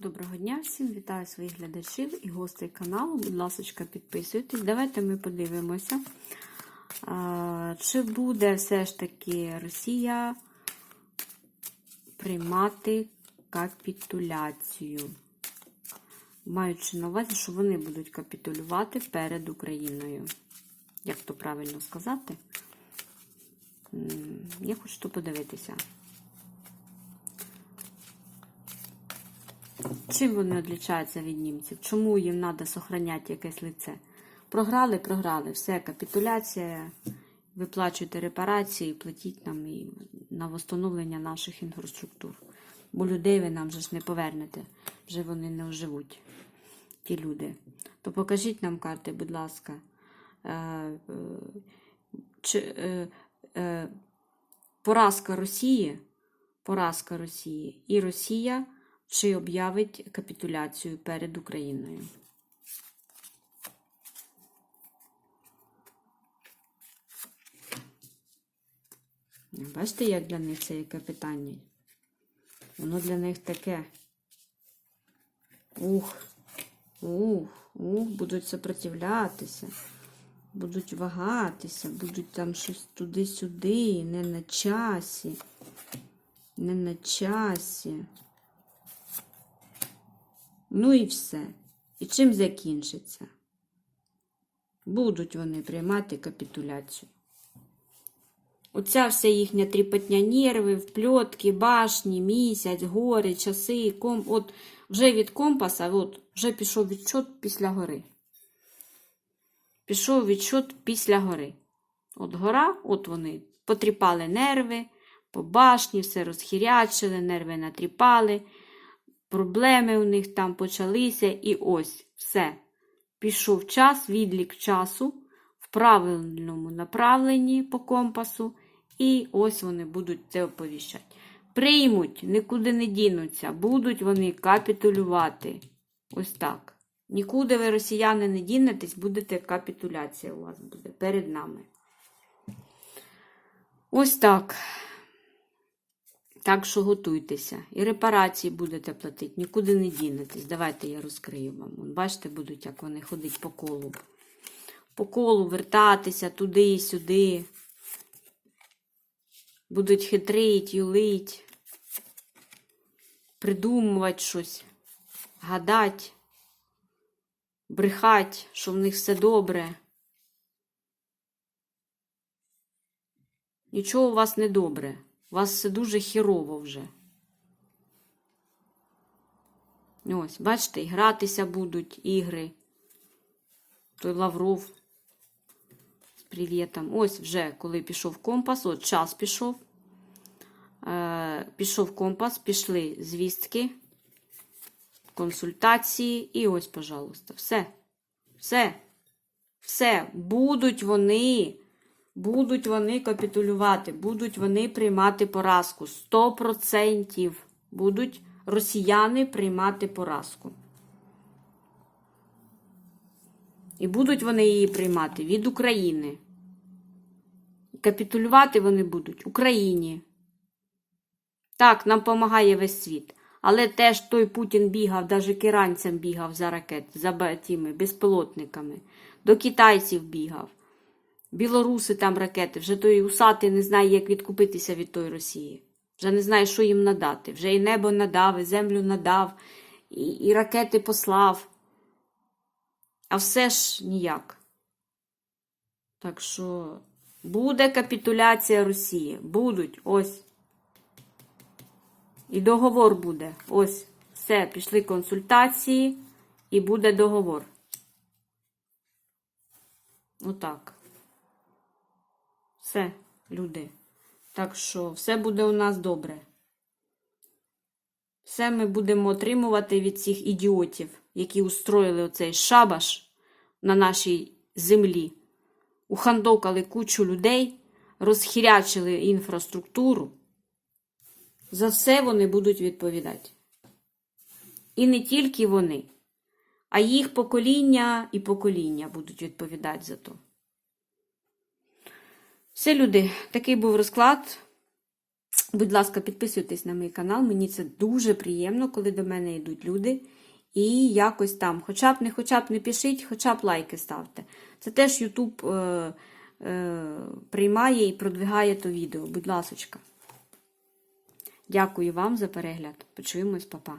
Доброго дня всім, вітаю своїх глядачів і гостей каналу. Будь ласка, підписуйтесь. Давайте ми подивимося, чи буде все ж таки Росія приймати капітуляцію. Маючи на увазі, що вони будуть капітулювати перед Україною. Як то правильно сказати? Я хочу подивитися. Чим вони відрізняються від німців? Чому їм треба зберігати якесь лице? Програли, програли, все, капітуляція, виплачуйте репарації, платіть нам і на встановлення наших інфраструктур. Бо людей ви нам же ж не повернете, вже вони не оживуть, ті люди. То покажіть нам карти, будь ласка. Е, е, чи, е, поразка Росії, поразка Росії і Росія чи об'явить капітуляцію перед Україною. Бачите, як для них це яке питання? Воно для них таке. Ух, ух, ух, будуть сопротивлятися, будуть вагатися, будуть там щось туди-сюди, не на часі, не на часі. Ну і все. І чим закінчиться? Будуть вони приймати капітуляцію. Оця вся їхня тріпотня нерви, впльотки, башні, місяць, гори, часи, ком... От вже від компаса, от, вже пішов відчот після гори. Пішов відчот після гори. От гора, от вони потріпали нерви, по башні, все розхірячили, нерви натріпали проблеми у них там почалися, і ось все. Пішов час, відлік часу в правильному направленні по компасу, і ось вони будуть це оповіщати. Приймуть, нікуди не дінуться, будуть вони капітулювати. Ось так. Нікуди ви, росіяни, не дінетесь, будете капітуляція у вас буде перед нами. Ось так. Так що готуйтеся. І репарації будете платити, нікуди не дінетесь. Давайте я розкрию вам. Бачите, будуть, як вони ходять по колу. По колу вертатися туди і сюди. Будуть хитрить, юлить, придумувати щось, гадати, брехати, що в них все добре. Нічого у вас не добре. У вас все дуже хірово вже. Ось, бачите, і гратися будуть ігри. Той Лавров з привітом. Ось вже, коли пішов компас, от час пішов. Е, Пішов компас, пішли звістки, консультації. І ось, пожалуйста, все. Все. Все. Будуть вони. Будуть вони капітулювати, будуть вони приймати поразку. 100% будуть росіяни приймати поразку. І будуть вони її приймати від України. Капітулювати вони будуть Україні. Так, нам допомагає весь світ. Але теж той Путін бігав, навіть киранцям бігав за ракет, за тими безпілотниками. До китайців бігав. Білоруси там ракети, вже той усатий не знає, як відкупитися від тої Росії. Вже не знає, що їм надати. Вже і небо надав, і землю надав, і, і ракети послав. А все ж ніяк. Так що буде капітуляція Росії. Будуть ось. І договор буде. Ось. Все, пішли консультації, і буде договор. Отак. Все, люди. Так що все буде у нас добре. Все ми будемо отримувати від цих ідіотів, які устроїли оцей шабаш на нашій землі, ухандокали кучу людей, розхірячили інфраструктуру. За все вони будуть відповідати. І не тільки вони, а їх покоління і покоління будуть відповідати за то. Все, люди, такий був розклад. Будь ласка, підписуйтесь на мій канал. Мені це дуже приємно, коли до мене йдуть люди. І якось там, хоча б не хоча б не пишіть, хоча б лайки ставте. Це теж YouTube е, е, приймає і продвигає то відео. Будь ласочка. Дякую вам за перегляд. Почуємось, папа.